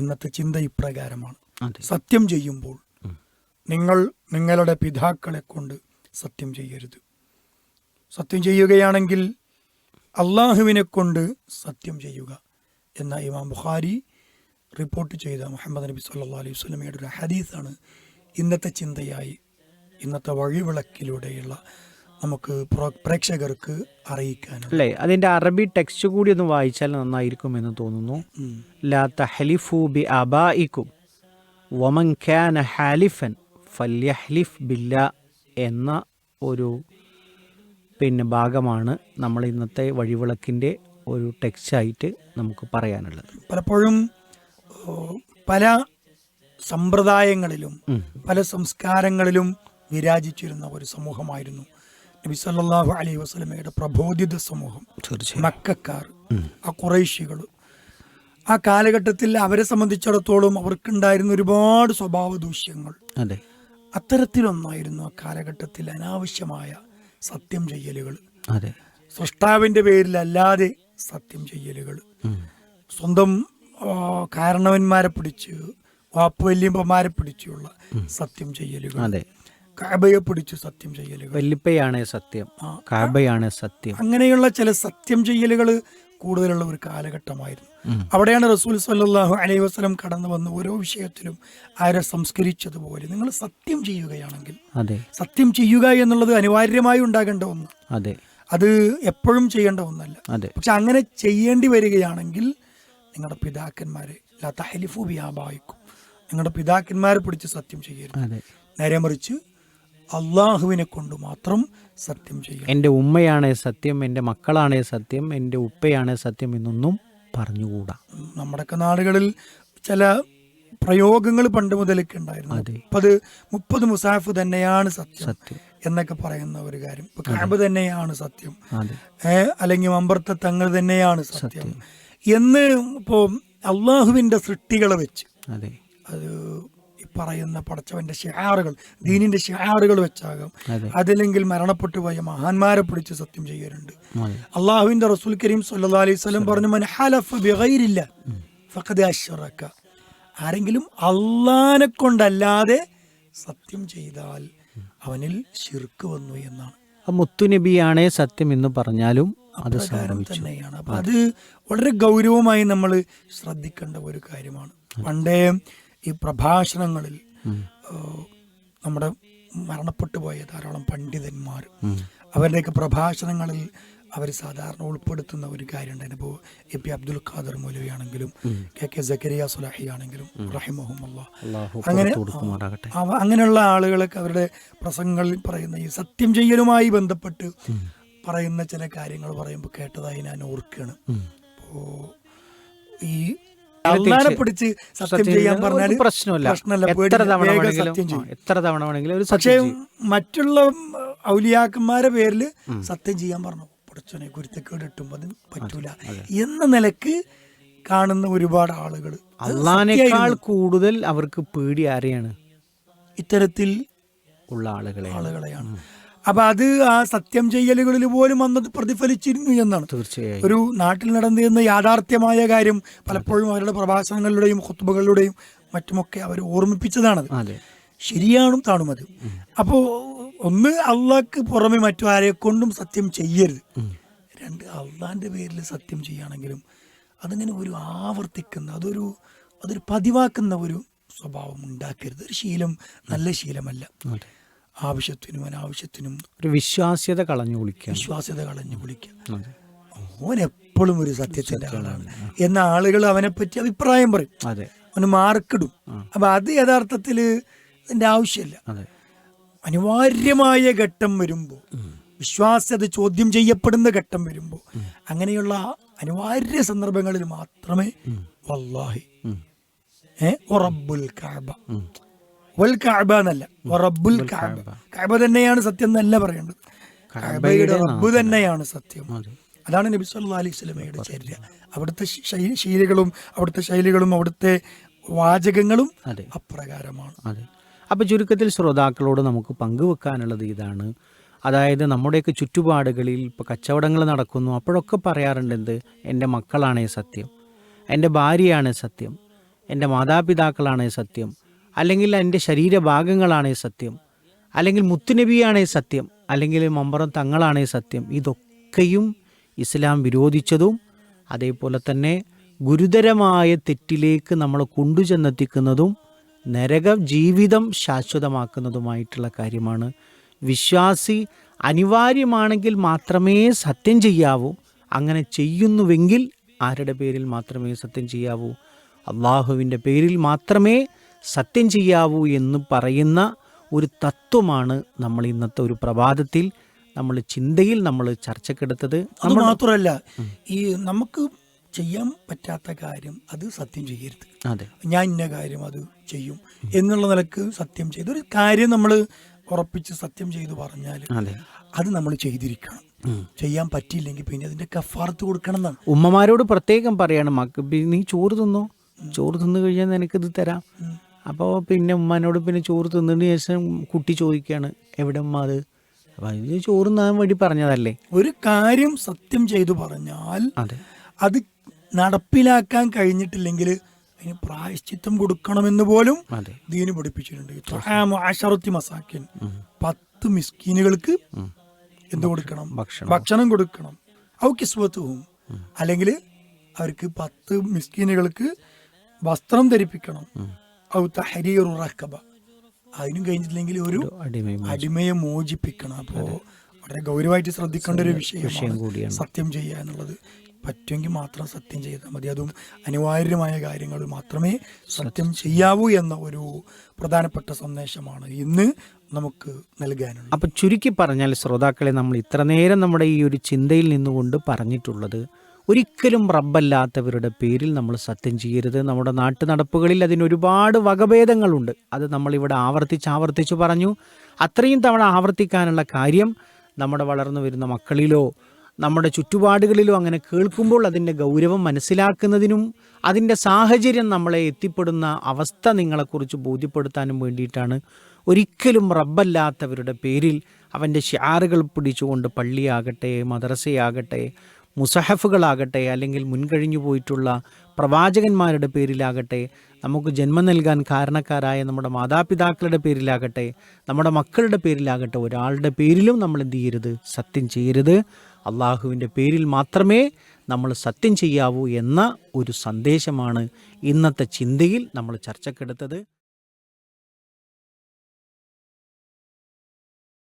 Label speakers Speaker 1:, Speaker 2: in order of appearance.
Speaker 1: ഇന്നത്തെ ചിന്ത ഇപ്രകാരമാണ് സത്യം ചെയ്യുമ്പോൾ നിങ്ങൾ നിങ്ങളുടെ പിതാക്കളെ കൊണ്ട് സത്യം ചെയ്യരുത് സത്യം ചെയ്യുകയാണെങ്കിൽ അള്ളാഹുവിനെ കൊണ്ട് സത്യം ചെയ്യുക എന്ന ഇമാം ബുഖാരി റിപ്പോർട്ട് ചെയ്ത മുഹമ്മദ് നബി സല്ലാ അലൈഹി സ്വലമയുടെ ഒരു ഹദീസാണ് ഇന്നത്തെ ചിന്തയായി ഇന്നത്തെ വഴിവിളക്കിലൂടെയുള്ള നമുക്ക് പ്രേക്ഷകർക്ക് അറിയിക്കാൻ
Speaker 2: അല്ലേ അതിന്റെ അറബി ടെക്സ്റ്റ് കൂടി ഒന്ന് വായിച്ചാൽ നന്നായിരിക്കും എന്ന് തോന്നുന്നു ലാ തഹലിഫു ബി ഹാലിഫൻ ബില്ല എന്ന ഒരു പിന്നെ ഭാഗമാണ് നമ്മൾ ഇന്നത്തെ വഴിവിളക്കിൻ്റെ ഒരു ടെക്സ്റ്റായിട്ട് നമുക്ക് പറയാനുള്ളത്
Speaker 1: പലപ്പോഴും പല സമ്പ്രദായങ്ങളിലും പല സംസ്കാരങ്ങളിലും വിരാജിച്ചിരുന്ന ഒരു സമൂഹമായിരുന്നു നബി സല്ലാഹു അലൈഹി വസ്ലമയുടെ പ്രബോധിത സമൂഹം മക്കാർ ആ കുറേശികൾ ആ കാലഘട്ടത്തിൽ അവരെ സംബന്ധിച്ചിടത്തോളം അവർക്കുണ്ടായിരുന്ന ഒരുപാട് സ്വഭാവ ദൂഷ്യങ്ങൾ അത്തരത്തിലൊന്നായിരുന്നു ആ കാലഘട്ടത്തിൽ അനാവശ്യമായ സത്യം ചെയ്യലുകൾ സൃഷ്ടാവിന്റെ പേരിലല്ലാതെ സത്യം ചെയ്യലുകൾ സ്വന്തം കാരണവന്മാരെ പിടിച്ച് വാപ്പുവല്യമ്പന്മാരെ പിടിച്ചുള്ള സത്യം ചെയ്യലുകൾ കാബയെ പിടിച്ച് സത്യം ചെയ്യലുകൾ
Speaker 2: വല്ലിപ്പയാണ് സത്യം കാബയാണ് സത്യം
Speaker 1: അങ്ങനെയുള്ള ചില സത്യം ചെയ്യലുകൾ കൂടുതലുള്ള ഒരു കാലഘട്ടമായിരുന്നു അവിടെയാണ് റസൂൽ സല്ലാഹു അലൈഹി വസ്ലം കടന്നു വന്ന് ഓരോ വിഷയത്തിലും ആരെ സംസ്കരിച്ചതുപോലെ നിങ്ങൾ സത്യം ചെയ്യുകയാണെങ്കിൽ സത്യം ചെയ്യുക എന്നുള്ളത് അനിവാര്യമായി ഉണ്ടാകേണ്ട ഒന്ന് അതെ അത് എപ്പോഴും ചെയ്യേണ്ട ഒന്നല്ല പക്ഷെ അങ്ങനെ ചെയ്യേണ്ടി വരികയാണെങ്കിൽ നിങ്ങളുടെ പിതാക്കന്മാരെ ലതഹലിഫു വ്യാപായിക്കും നിങ്ങളുടെ പിതാക്കന്മാരെ പിടിച്ച് സത്യം ചെയ്യരുത് നേരെ മറിച്ച് അള്ളാഹുവിനെ കൊണ്ട് മാത്രം സത്യം ചെയ്യും
Speaker 2: എൻ്റെ ഉമ്മയാണ് സത്യം എൻ്റെ മക്കളാണ് സത്യം എൻ്റെ ഉപ്പയാണ് സത്യം എന്നൊന്നും പറഞ്ഞുകൂടാ
Speaker 1: നമ്മുടെ നാടുകളിൽ ചില പ്രയോഗങ്ങൾ പണ്ട് മുതലൊക്കെ ഉണ്ടായിരുന്നു മുപ്പത് മുപ്പത് മുസാഫ് തന്നെയാണ് സത്യം എന്നൊക്കെ പറയുന്ന ഒരു കാര്യം ഇപ്പൊ തന്നെയാണ് സത്യം അല്ലെങ്കിൽ അമ്പർത്ത തങ്ങൾ തന്നെയാണ് സത്യം എന്ന് ഇപ്പോൾ അള്ളാഹുവിന്റെ സൃഷ്ടികളെ വെച്ച് അത് പറയുന്ന പടച്ചവന്റെ ഷിയാറുകൾ ദീനിന്റെ ഷിയാറുകൾ വെച്ചാകും അതില്ലെങ്കിൽ മരണപ്പെട്ടു പോയ മഹാന്മാരെ പിടിച്ച് സത്യം ചെയ്യാറുണ്ട് അള്ളാഹുവിന്റെ റസൂൽ കരീം സല്ലാ അലൈഹി പറഞ്ഞു മനഹാലഫ് ആരെങ്കിലും അള്ളഹാനെ കൊണ്ടല്ലാതെ സത്യം ചെയ്താൽ അവനിൽ ശിർക്ക് വന്നു എന്നാണ്
Speaker 2: മുത്തുനബിയാണ് സത്യം എന്ന് പറഞ്ഞാലും അത് തന്നെയാണ്
Speaker 1: അപ്പൊ അത് വളരെ ഗൗരവമായി നമ്മൾ ശ്രദ്ധിക്കേണ്ട ഒരു കാര്യമാണ് പണ്ടേ ഈ പ്രഭാഷണങ്ങളിൽ നമ്മുടെ മരണപ്പെട്ടു പോയ ധാരാളം പണ്ഡിതന്മാർ അവരുടെയൊക്കെ പ്രഭാഷണങ്ങളിൽ അവർ സാധാരണ ഉൾപ്പെടുത്തുന്ന ഒരു കാര്യമുണ്ട് ഇപ്പോൾ എ പി അബ്ദുൽ ഖാദർ മൗലവിയാണെങ്കിലും കെ കെ ജക്കരിയ സുലാഹി ആണെങ്കിലും റഹിമഹുമല്ല അങ്ങനെ അങ്ങനെയുള്ള ആളുകളൊക്കെ അവരുടെ പ്രസംഗങ്ങളിൽ പറയുന്ന ഈ സത്യം ചെയ്യലുമായി ബന്ധപ്പെട്ട് പറയുന്ന ചില കാര്യങ്ങൾ പറയുമ്പോൾ കേട്ടതായി ഞാൻ ഓർക്കുകയാണ് അപ്പോൾ ഈ അള്ളാനെ പിടിച്ച് സത്യം ചെയ്യാൻ പറഞ്ഞാൽ
Speaker 2: പ്രശ്നമില്ല പ്രശ്നമല്ല എത്ര തവണ എത്ര തവണ വേണമെങ്കിലും ഒരു
Speaker 1: സത്യം മറ്റുള്ള ഔലിയാക്കന്മാരെ പേരിൽ സത്യം ചെയ്യാൻ പറഞ്ഞു പഠിച്ചോനെ കുരുത്തക്കേട് ഇട്ടുമ്പോൾ അത് പറ്റൂല എന്ന നിലക്ക് കാണുന്ന ഒരുപാട് ആളുകൾ
Speaker 2: അള്ളാനേക്കാൾ കൂടുതൽ അവർക്ക് പേടി ആരെയാണ്
Speaker 1: ഇത്തരത്തിൽ ഉള്ള ആളുകളെ ആളുകളെയാണ് അപ്പൊ അത് ആ സത്യം ചെയ്യലുകളിൽ പോലും അന്ന് പ്രതിഫലിച്ചിരുന്നു എന്നാണ് തീർച്ചയായും ഒരു നാട്ടിൽ നടന്നിരുന്ന യാഥാർത്ഥ്യമായ കാര്യം പലപ്പോഴും അവരുടെ പ്രഭാഷണങ്ങളിലൂടെയും കുത്തുബകളിലൂടെയും മറ്റുമൊക്കെ അവർ ഓർമ്മിപ്പിച്ചതാണത് ശരിയാണും അത് അപ്പോൾ ഒന്ന് അള്ളാക്ക് പുറമെ മറ്റു ആരെ കൊണ്ടും സത്യം ചെയ്യരുത് രണ്ട് അള്ളാന്റെ പേരിൽ സത്യം ചെയ്യുകയാണെങ്കിലും അതിങ്ങനെ ഒരു ആവർത്തിക്കുന്ന അതൊരു അതൊരു പതിവാക്കുന്ന ഒരു സ്വഭാവം ഉണ്ടാക്കരുത് ഒരു ശീലം നല്ല ശീലമല്ല ആവശ്യത്തിനും അനാവശ്യത്തിനും
Speaker 2: ഒരു വിശ്വാസ്യത കളഞ്ഞു കുളിക്കുക
Speaker 1: വിശ്വാസ്യത കളഞ്ഞു കുളിക്കുക ഓൻ എപ്പോഴും ഒരു സത്യത്തിന്റെ ആളാണ് എന്ന ആളുകൾ അവനെ പറ്റി അഭിപ്രായം പറയും അവന് മാർക്കിടും അപ്പൊ അത് യഥാർത്ഥത്തിൽ ഇതിന്റെ ആവശ്യമില്ല അനിവാര്യമായ ഘട്ടം വരുമ്പോൾ വിശ്വാസ്യത ചോദ്യം ചെയ്യപ്പെടുന്ന ഘട്ടം വരുമ്പോൾ അങ്ങനെയുള്ള അനിവാര്യ സന്ദർഭങ്ങളിൽ മാത്രമേ വല്ലാഹി ഏ ഉറബുൽ കാബ വൽ കാബ എന്നല്ല റബ്ബുൽ കാബ കാബ തന്നെയാണ് സത്യം എന്നല്ല പറയേണ്ടത് കാബയുടെ റബ്ബ് തന്നെയാണ് സത്യം അതാണ് നബി സല്ലാ അലൈഹി സ്വലമയുടെ ചര്യ അവിടുത്തെ ശൈലികളും അവിടുത്തെ ശൈലികളും അവിടുത്തെ വാചകങ്ങളും അപ്രകാരമാണ് അപ്പൊ
Speaker 2: അപ്പോൾ ചുരുക്കത്തിൽ ശ്രോതാക്കളോട് നമുക്ക് പങ്കുവെക്കാനുള്ളത് ഇതാണ് അതായത് നമ്മുടെയൊക്കെ ചുറ്റുപാടുകളിൽ ഇപ്പോൾ കച്ചവടങ്ങൾ നടക്കുന്നു അപ്പോഴൊക്കെ പറയാറുണ്ട് എന്ത് എൻ്റെ മക്കളാണേ സത്യം എൻ്റെ ഭാര്യയാണ് സത്യം എൻ്റെ മാതാപിതാക്കളാണേ സത്യം അല്ലെങ്കിൽ എൻ്റെ ശരീരഭാഗങ്ങളാണ് സത്യം അല്ലെങ്കിൽ മുത്തുനബിയാണ് സത്യം അല്ലെങ്കിൽ മമ്പറം തങ്ങളാണ് സത്യം ഇതൊക്കെയും ഇസ്ലാം വിരോധിച്ചതും അതേപോലെ തന്നെ ഗുരുതരമായ തെറ്റിലേക്ക് നമ്മളെ കൊണ്ടുചെന്നെത്തിക്കുന്നതും നരക ജീവിതം ശാശ്വതമാക്കുന്നതുമായിട്ടുള്ള കാര്യമാണ് വിശ്വാസി അനിവാര്യമാണെങ്കിൽ മാത്രമേ സത്യം ചെയ്യാവൂ അങ്ങനെ ചെയ്യുന്നുവെങ്കിൽ ആരുടെ പേരിൽ മാത്രമേ സത്യം ചെയ്യാവൂ അള്ളാഹുവിൻ്റെ പേരിൽ മാത്രമേ സത്യം ചെയ്യാവൂ എന്ന് പറയുന്ന ഒരു തത്വമാണ് നമ്മൾ ഇന്നത്തെ ഒരു പ്രഭാതത്തിൽ നമ്മൾ ചിന്തയിൽ നമ്മൾ ചർച്ചക്കെടുത്തത്
Speaker 1: അത് മാത്രമല്ല ഈ നമുക്ക് ചെയ്യാൻ പറ്റാത്ത കാര്യം അത് സത്യം ചെയ്യരുത് അതെ ഞാൻ ഇന്ന കാര്യം അത് ചെയ്യും എന്നുള്ള നിലക്ക് സത്യം ചെയ്ത് ഒരു കാര്യം നമ്മൾ ഉറപ്പിച്ച് സത്യം ചെയ്ത് പറഞ്ഞാൽ അത് നമ്മൾ ചെയ്തിരിക്കണം ചെയ്യാൻ പറ്റിയില്ലെങ്കിൽ പിന്നെ അതിന്റെ കഫാർത്ത് കൊടുക്കണം എന്നാണ്
Speaker 2: ഉമ്മമാരോട് പ്രത്യേകം പറയാണ് മക്ക നീ ചോറ് തിന്നോ ചോറ് തിന്നു കഴിഞ്ഞാൽ നിനക്കിത് തരാം അപ്പോൾ പിന്നെ ഉമ്മാനോട് പിന്നെ ചോറ് തിന്നതിന് ശേഷം കുട്ടി ചോദിക്കുകയാണ് എവിടെ ഉമ്മ അത് അപ്പൊ ചോറ് നാൻ വേണ്ടി പറഞ്ഞതല്ലേ
Speaker 1: ഒരു കാര്യം സത്യം ചെയ്തു പറഞ്ഞാൽ അതെ അത് നടപ്പിലാക്കാൻ കഴിഞ്ഞിട്ടില്ലെങ്കിൽ അതിന് പ്രായശ്ചിത്തം കൊടുക്കണമെന്ന് പോലും ദീന് പഠിപ്പിച്ചിട്ടുണ്ട് മസാക്കിൻ പത്ത് മിസ്കീനുകൾക്ക് എന്ത് കൊടുക്കണം ഭക്ഷണം ഭക്ഷണം കൊടുക്കണം അവ അല്ലെങ്കിൽ അവർക്ക് പത്ത് മിസ്കീനുകൾക്ക് വസ്ത്രം ധരിപ്പിക്കണം ഔ തഹരീറു റക്കബ അതിനും കഴിഞ്ഞിട്ടില്ലെങ്കിൽ ഒരു അടിമയെ മോചിപ്പിക്കണം അപ്പോൾ വളരെ ഗൗരവമായിട്ട് ശ്രദ്ധിക്കേണ്ട ഒരു വിഷയം സത്യം ചെയ്യുക എന്നുള്ളത് പറ്റുമെങ്കിൽ മാത്രം സത്യം ചെയ്താൽ മതി അതും അനിവാര്യമായ കാര്യങ്ങൾ മാത്രമേ സത്യം ചെയ്യാവൂ എന്ന ഒരു പ്രധാനപ്പെട്ട സന്ദേശമാണ് ഇന്ന് നമുക്ക് നൽകാനുള്ളത്
Speaker 2: അപ്പം ചുരുക്കി പറഞ്ഞാൽ ശ്രോതാക്കളെ നമ്മൾ ഇത്ര നേരം നമ്മുടെ ഈ ഒരു ചിന്തയിൽ നിന്നുകൊണ്ട് പറഞ്ഞിട്ടുള്ളത് ഒരിക്കലും റബ്ബല്ലാത്തവരുടെ പേരിൽ നമ്മൾ സത്യം ചെയ്യരുത് നമ്മുടെ നാട്ടു നടപ്പുകളിൽ അതിനൊരുപാട് വകഭേദങ്ങളുണ്ട് അത് നമ്മളിവിടെ ആവർത്തിച്ച് ആവർത്തിച്ച് പറഞ്ഞു അത്രയും തവണ ആവർത്തിക്കാനുള്ള കാര്യം നമ്മുടെ വളർന്നു വരുന്ന മക്കളിലോ നമ്മുടെ ചുറ്റുപാടുകളിലോ അങ്ങനെ കേൾക്കുമ്പോൾ അതിൻ്റെ ഗൗരവം മനസ്സിലാക്കുന്നതിനും അതിൻ്റെ സാഹചര്യം നമ്മളെ എത്തിപ്പെടുന്ന അവസ്ഥ നിങ്ങളെക്കുറിച്ച് ബോധ്യപ്പെടുത്താനും വേണ്ടിയിട്ടാണ് ഒരിക്കലും റബ്ബല്ലാത്തവരുടെ പേരിൽ അവൻ്റെ ഷാറുകൾ പിടിച്ചുകൊണ്ട് പള്ളിയാകട്ടെ മദ്രസയാകട്ടെ മുസഹഫുകളാകട്ടെ അല്ലെങ്കിൽ മുൻകഴിഞ്ഞു പോയിട്ടുള്ള പ്രവാചകന്മാരുടെ പേരിലാകട്ടെ നമുക്ക് ജന്മം നൽകാൻ കാരണക്കാരായ നമ്മുടെ മാതാപിതാക്കളുടെ പേരിലാകട്ടെ നമ്മുടെ മക്കളുടെ പേരിലാകട്ടെ ഒരാളുടെ പേരിലും നമ്മൾ എന്ത് ചെയ്യരുത് സത്യം ചെയ്യരുത് അള്ളാഹുവിൻ്റെ പേരിൽ മാത്രമേ നമ്മൾ സത്യം ചെയ്യാവൂ എന്ന ഒരു സന്ദേശമാണ് ഇന്നത്തെ ചിന്തയിൽ നമ്മൾ ചർച്ചക്കെടുത്തത്